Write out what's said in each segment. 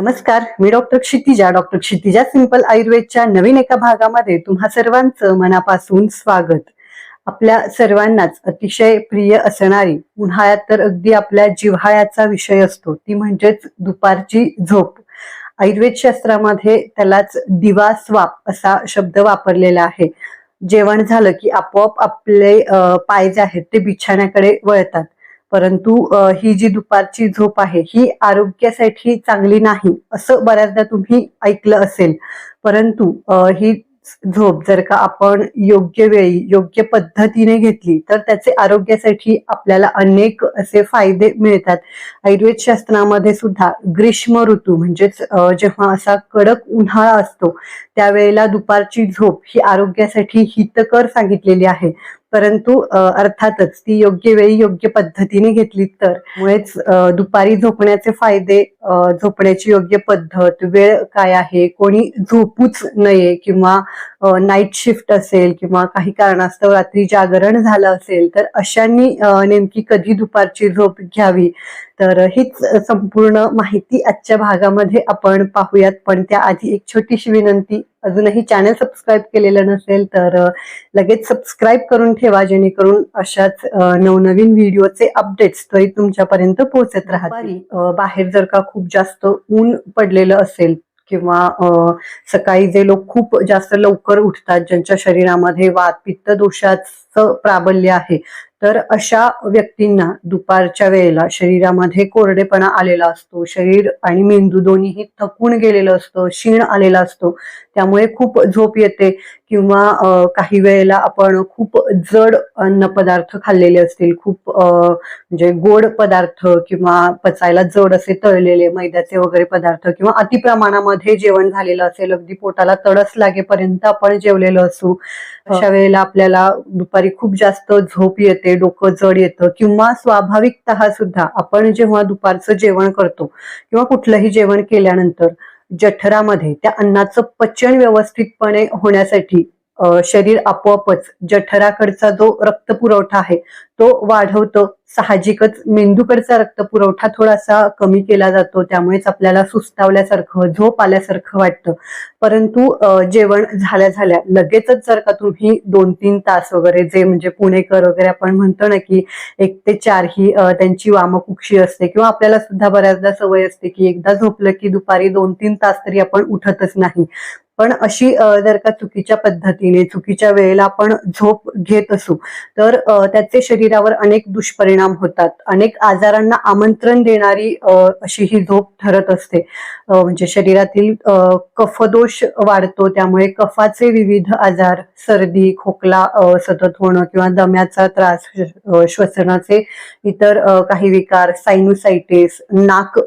नमस्कार मी doctor Kshitija. Doctor Kshitija simple आयुर्वेदच्या नवीन एका भागामध्ये तुम्हा सर्वांचं मनापासून स्वागत. आपल्या सर्वांनाच अतिशय प्रिय असणारी उन्हाळ्यात तर अगदी आपल्या जिव्हाळ्याचा विषय असतो ती म्हणजेच दुपारची झोप. आयुर्वेद शास्त्रामध्ये त्यालाच दिवा स्वाप असा शब्द वापरलेला आहे. जेवण झालं की आपोआप आपले पाय जे आहेत ते बिछाण्याकडे वळतात. परंतु ही जी दुपारची झोप आहे ही आरोग्यासाठी चांगली नाही असं बऱ्याचदा तुम्ही ऐकलं असेल. परंतु ही झोप जर का आपण योग्य वेळी योग्य पद्धतीने घेतली तर त्याचे आरोग्यासाठी आपल्याला अनेक असे फायदे मिळतात. आयुर्वेद शास्त्रामध्ये सुद्धा ग्रीष्म ऋतू म्हणजेच जेव्हा असा कडक उन्हाळा असतो त्यावेळेला दुपारची झोप ही आरोग्यासाठी हितकर सांगितलेली आहे. परंतु अर्थातच ती योग्य वेळी योग्य पद्धतीने घेतली तर मुळेच दुपारी झोपण्याचे फायदे झोपण्याची योग्य पद्धत वेळ काय आहे कोणी झोपूच नये किंवा नाईट शिफ्ट असेल किंवा काही कारणास्तव रात्री जागरण झालं असेल तर अशांनी नेमकी कधी दुपारची झोप घ्यावी? तर हीच संपूर्ण माहिती आजच्या भागामध्ये आपण पाहूयात. पण त्याआधी एक छोटीशी विनंती अजूनही चॅनल सबस्क्राईब केलेलं नसेल तर लगेच सबस्क्राईब करून ठेवा जेणेकरून अशाच नवनवीन व्हिडिओचे अपडेट्स त्वरित तुमच्यापर्यंत पोहोचत राहतील. बाहेर जर का खूप जास्त ऊन पडलेलं असेल किंवा सकाळी जे लोक खूप जास्त लवकर उठतात ज्यांच्या शरीरामध्ये वात पित्त दोषाचं प्राबल्य आहे. तर अशा व्यक्तींना दुपारच्या वेळेला शरीरामध्ये कोरडेपणा आलेला असतो शरीर आणि मेंदू दोन्हीही थकून गेलेलं असतं क्षीण आलेला असतो. त्यामुळे खूप झोप येते किंवा काही वेळेला आपण खूप जड अन्न पदार्थ खाल्लेले असतील खूप म्हणजे गोड पदार्थ किंवा पचायला जड असे तळलेले मैद्याचे वगैरे पदार्थ किंवा अति प्रमाणामध्ये जेवण झालेलं असेल अगदी पोटाला तडस लागेपर्यंत आपण जेवलेलो असू. अशा वेळेला आपल्याला दुपारी खूप जास्त झोप येते डोकं जड येतं किंवा स्वाभाविकतः सुद्धा आपण जेव्हा दुपारचं जेवण करतो किंवा कुठलंही जेवण केल्यानंतर जठरामध्ये त्या अन्नाचं पचन व्यवस्थितपणे होण्यासाठी शरीर आपोआपच जठराकडचा जो रक्त पुरवठा आहे तो वाढवतं. साहजिकच मेंदूकडचा रक्तपुरवठा थोडासा कमी केला जातो. त्यामुळेच आपल्याला सुस्तावल्यासारखं झोप आल्यासारखं वाटतं. परंतु जेवण झाल्या झाल्या लगेचच जर का तुम्ही दोन तीन तास वगैरे जे म्हणजे पुणेकर वगैरे आपण म्हणतो ना की एक ते चार ही त्यांची वामकुक्षी असते किंवा आपल्याला सुद्धा बऱ्याचदा सवय असते की एकदा झोपलं की दुपारी दोन तीन तास तरी आपण उठतच नाही. पण अशी जर का चुकीच्या पद्धतीने चुकीच्या वेळेला आपण झोप घेत असू तर त्याचे शरीरावर अनेक दुष्परिणाम होतात. अनेक आजारांना आमंत्रण देणारी अशी ही झोप ठरत असते. म्हणजे शरीरातील कफदोष वाढतो त्यामुळे कफाचे विविध आजार सर्दी खोकला सतत होणं किंवा दम्याचा त्रास श्वसनाचे इतर काही विकार सायनुसायटिस नाक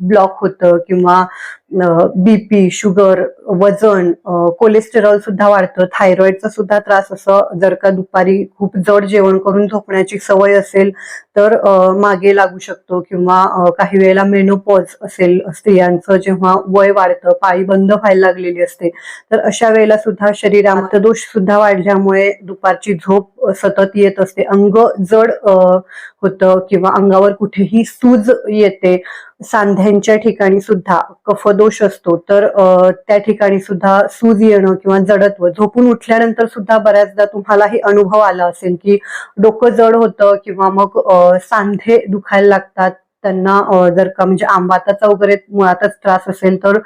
ब्लॉक होतं किंवा बीपी शुगर वजन कोलेस्टेरॉल सुद्धा वाढतं. थायरॉइडचा सुद्धा त्रास असं जर का दुपारी खूप जड जेवण करून झोपण्याची सवय असेल तर मागे लागू शकतो किंवा काही वेळेला मेनोपॉज असेल स्त्रियांचं जेव्हा वय वाढतं पाळी बंद व्हायला लागलेली असते तर अशा वेळेला सुद्धा शरीरात दोष सुद्धा वाढल्यामुळे दुपारची झोप सतत येत असते. अंग जड होतं किंवा अंगावर कुठेही सूज येते. सांध्यांच्या ठिकाणी सुद्धा कफदोष असतो तर त्या ठिकाणी सुद्धा सूज येणं किंवा जडत्व झोपून उठल्यानंतर सुद्धा बऱ्याचदा तुम्हाला हे अनुभव आला असेल की डोकं जड होतं किंवा मग सांधे दुखायला लागतात. त्यांना जर का म्हणजे आंबाताचा वगैरे मुळातच त्रास असेल तर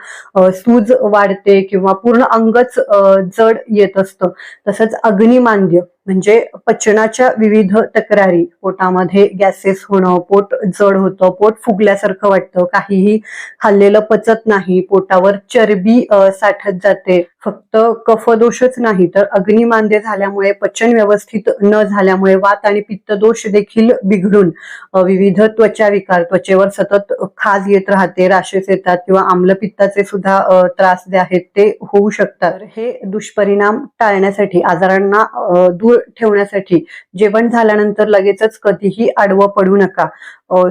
सूज वाढते किंवा पूर्ण अंगच अ, जड येत असतं. तसंच अग्निमांद्य. म्हणजे पचनाच्या विविध तक्रारी पोटामध्ये गॅसेस होणं पोट जड होतं पोट फुगल्यासारखं वाटतं काहीही खाल्लेलं पचत नाही पोटावर चरबी साठत जाते. फक्त कफदोषच नाही तर अग्निमांदे झाल्यामुळे पचन व्यवस्थित न झाल्यामुळे वात आणि पित्तदोष देखील बिघडून विविध त्वचा विकार त्वचेवर सतत खाज येत राहते राशेस येतात किंवा आम्लपित्ताचे सुद्धा त्रास जे आहेत ते होऊ शकतात. हे दुष्परिणाम टाळण्यासाठी आजारांना दूर ठेवण्यासाठी. जेवण झाल्यानंतर लगेचच कधीही आडवं पडू नका.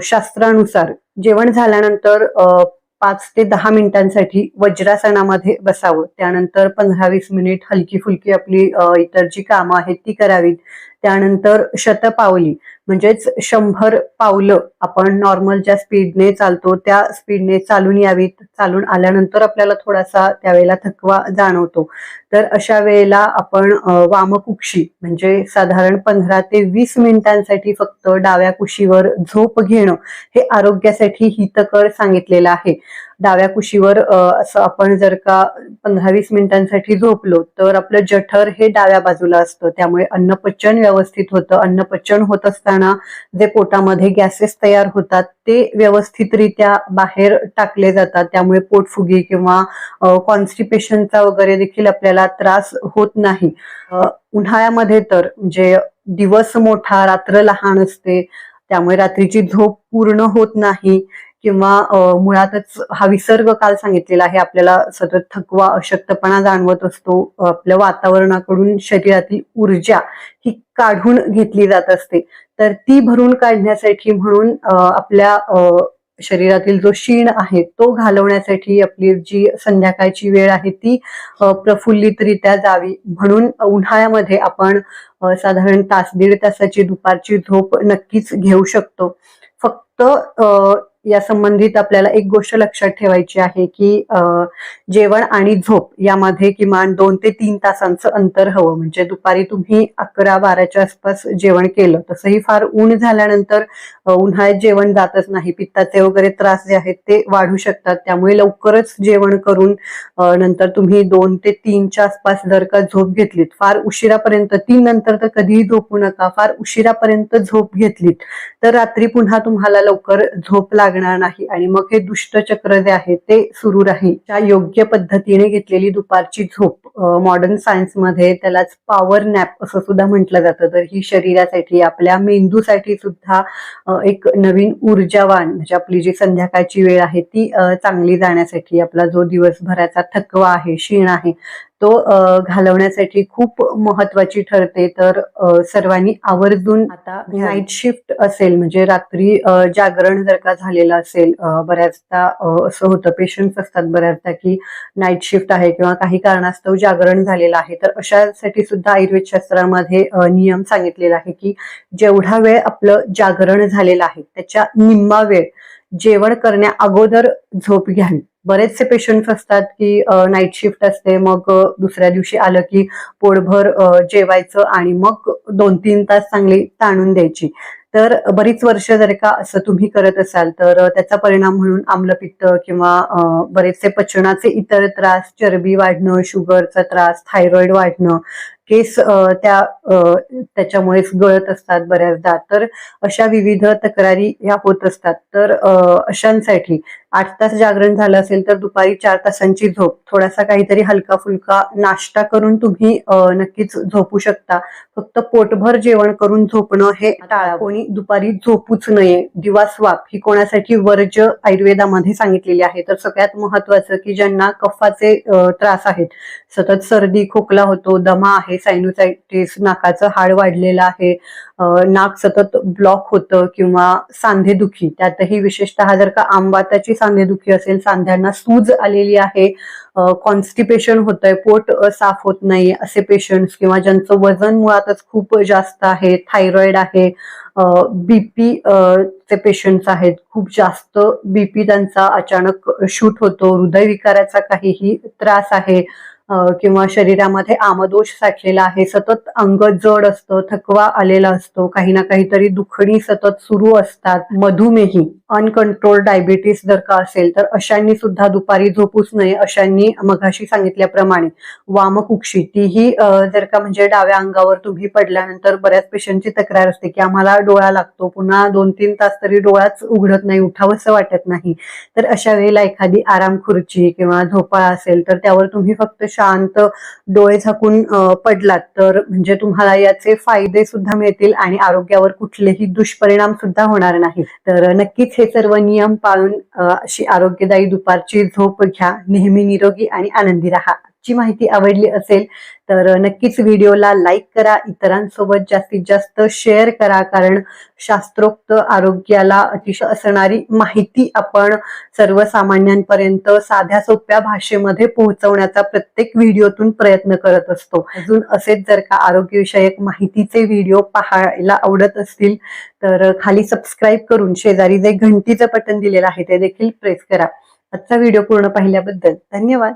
शास्त्रानुसार जेवण झाल्यानंतर पाच ते दहा मिनिटांसाठी वज्रासनामध्ये बसावं. त्यानंतर पंधरा वीस मिनिट हलकी फुलकी आपली इतर जी कामं आहेत ती करावीत. त्यानंतर शतपावली. म्हणजेच शंभर पावलं आपण नॉर्मल ज्या स्पीडने चालतो त्या स्पीडने चालून यावीत चालून आल्यानंतर आपल्याला थोडासा त्यावेळेला थकवा जाणवतो. तर अशा वेळेला आपण वामकुक्षी म्हणजे साधारण पंधरा ते वीस मिनिटांसाठी फक्त डाव्या कुशीवर झोप घेणं हे आरोग्यासाठी हितकर सांगितलेलं आहे. डाव्या कुशीवर असं आपण जर का पंधरा वीस मिनिटांसाठी झोपलो तर आपलं जठर हे डाव्या बाजूला असतं. त्यामुळे अन्नपचन व्यवस्थित होतं. अन्नपचन होत असताना जे पोटामध्ये गॅसेस तयार होतात ते व्यवस्थितरित्या बाहेर टाकले जातात. त्यामुळे पोटफुगी किंवा कॉन्स्टिपेशनचा वगैरे देखील आपल्याला त्रास होत नाही. उन्हाळ्यामध्ये तर म्हणजे दिवस मोठा रात्र लहान असते. त्यामुळे रात्रीची झोप पूर्ण होत नाही. किंवा मुळातच हा विसर्ग काल सांगितलेला आहे आपल्याला सतत थकवा अशक्तपणा जाणवत असतो आपल्या वातावरणाकडून शरीरातील ऊर्जा ही काढून घेतली जात असते. तर ती भरून काढण्यासाठी म्हणून आपल्या अ, शरीरातील जो शीण आहे तो घालवण्यासाठी आपली जी संध्याकाळची वेळ आहे ती प्रफुल्लितरित्या जावी. म्हणून उन्हाळ्यामध्ये आपण साधारण तास दीड तासाची दुपारची झोप नक्कीच घेऊ शकतो. फक्त या संबंधित आपल्याला एक गोष्ट लक्षात ठेवायची आहे की अ, जेवण आणि झोप यामध्ये किमान दोन ते तीन तासांचं अंतर हवं. म्हणजे दुपारी तुम्ही अकरा बाराच्या आसपास जेवण केलं तसंही फार ऊन झाल्यानंतर उन्हाळ्यात जेवण जातच नाही. पित्ताचे वगैरे त्रास जे आहेत ते वाढू शकतात. त्यामुळे लवकरच जेवण करून नंतर तुम्ही दोन ते तीनच्या आसपास जर का झोप घेतलीत फार उशिरापर्यंत तीन नंतर तर कधीही झोपू नका फार उशिरापर्यंत झोप घेतलीत तर रात्री पुन्हा तुम्हाला लवकर झोप लागणार नाही. आणि मग हे दुष्टचक्र जे आहे ते सुरू राहील. त्या योग्य पद्धतीने घेतलेली दुपारची झोप मॉडर्न सायन्समध्ये त्यालाच पॉवर नॅप असं सुद्धा म्हटलं जातं. तर ही शरीरासाठी आपल्या मेंदूसाठी सुद्धा एक नवीन ऊर्जावान म्हणजे आपली जी संध्याकाळची वेळ आहे ती चांगली जाण्यासाठी आपला जो दिवसभराचा थकवा आहे शीण आहे तो घालवण्यासाठी खूप महत्वाची ठरते. तर सर्वांनी आवर्जून आता नाईट शिफ्ट असेल म्हणजे रात्री जागरण जर का झालेलं असेल बऱ्याचदा असं होतं पेशंट्स असतात बऱ्याचदा की नाईट शिफ्ट आहे किंवा काही कारणास्तव जागरण झालेलं आहे. तर अशासाठी सुद्धा आयुर्वेद शास्त्रामध्ये नियम सांगितलेला आहे की जेवढा वेळ आपलं जागरण झालेलं आहे त्याच्या निम्मा वेळ जेवण करण्या अगोदर झोप घ्यावी. बरेचसे पेशंट्स असतात की नाईट शिफ्ट असते मग दुसऱ्या दिवशी आलं की पोटभर जेवायचं आणि मग दोन तीन तास चांगली ताणून द्यायची. तर बरीच वर्ष जर का असं तुम्ही करत असाल तर त्याचा परिणाम म्हणून आम्लपित्त किंवा बरेचसे पचनाचे इतर त्रास चरबी वाढणं शुगरचा त्रास थायरॉइड वाढणं केस अ, त्या अ, त्याच्यामुळेच गळत असतात बऱ्याचदा. तर अशा विविध तक्रारी ह्या होत असतात. तर अशांसाठी आठ तास जागरण झालं असेल तर दुपारी चार तासांची झोप. थोडासा काहीतरी हलका फुलका नाश्ता करून तुम्ही नक्कीच झोपू शकता. फक्त पोटभर जेवण करून झोपणं हे टाळा. कोणी दुपारी झोपूच नये. दिवास वाप ही कोणासाठी वर्ज आयुर्वेदामध्ये सांगितलेली आहे. तर सगळ्यात महत्वाचं की ज्यांना कफाचे त्रास आहेत. सतत सर्दी खोकला होतो दमा आहे सायनुसायटिस नाकाचं हाड वाढलेलं आहे नाक सतत ब्लॉक होतं किंवा सांधेदुखी त्यातही विशेषतः जर का आंबाताची सांधेदुखी असेल सांध्यांना सूज आलेली आहे कॉन्स्टिपेशन होतंय पोट साफ होत नाही असे पेशंट्स किंवा ज्यांचं वजन मुळातच खूप जास्त आहे थायरॉइड आहे बीपी चे पेशंट्स आहेत. खूप जास्त बीपी त्यांचा अचानक शूट होतो हृदयविकाराचा काहीही त्रास आहे. किंवा शरीरामध्ये आमदोष साठलेला आहे सतत अंग जड असतं थकवा आलेला असतो काही ना काहीतरी दुखणी सतत सुरू असतात मधुमेही अनकंट्रोल डायबिटीस जर का असेल तर अशांनी सुद्धा दुपारी झोपूच नये अशांनी मघाशी सांगितल्याप्रमाणे वामकुक्षी तीही जर का म्हणजे डाव्या अंगावर तुम्ही पडल्यानंतर बऱ्याच पेशंटची तक्रार असते की आम्हाला डोळा लागतो पुन्हा दोन तीन तास तरी डोळाच उघडत नाही उठावंसं वाटत नाही. तर अशा वेळेला एखादी आराम खुर्ची किंवा झोपाळा असेल तर त्यावर तुम्ही फक्त शांत डोळे झाकून पडलात तर म्हणजे तुम्हाला याचे फायदे सुद्धा मिळतील आणि आरोग्यावर कुठलेही दुष्परिणाम सुद्धा होणार नाही तर नक्कीच हे सर्व नियम पाळून अशी आरोग्यदायी दुपारची झोप घ्या. नेहमी निरोगी आणि आनंदी राहा. आजची माहिती आवडली असेल तर नक्कीच व्हिडिओला लाईक करा इतरांसोबत जास्तीत जास्त शेअर करा कारण शास्त्रोक्त आरोग्याला अतिशय असणारी माहिती आपण सर्वसामान्यांपर्यंत साध्या सोप्या भाषेमध्ये पोहोचवण्याचा प्रत्येक व्हिडिओतून प्रयत्न करत असतो. अजून असेच जर का आरोग्यविषयक माहितीचे व्हिडिओ पाहायला आवडत असतील तर खाली सबस्क्राईब करून शेजारी जे घंटीचं बटन दिलेलं आहे ते देखील प्रेस करा. आजचा व्हिडिओ पूर्ण पाहिल्याबद्दल धन्यवाद.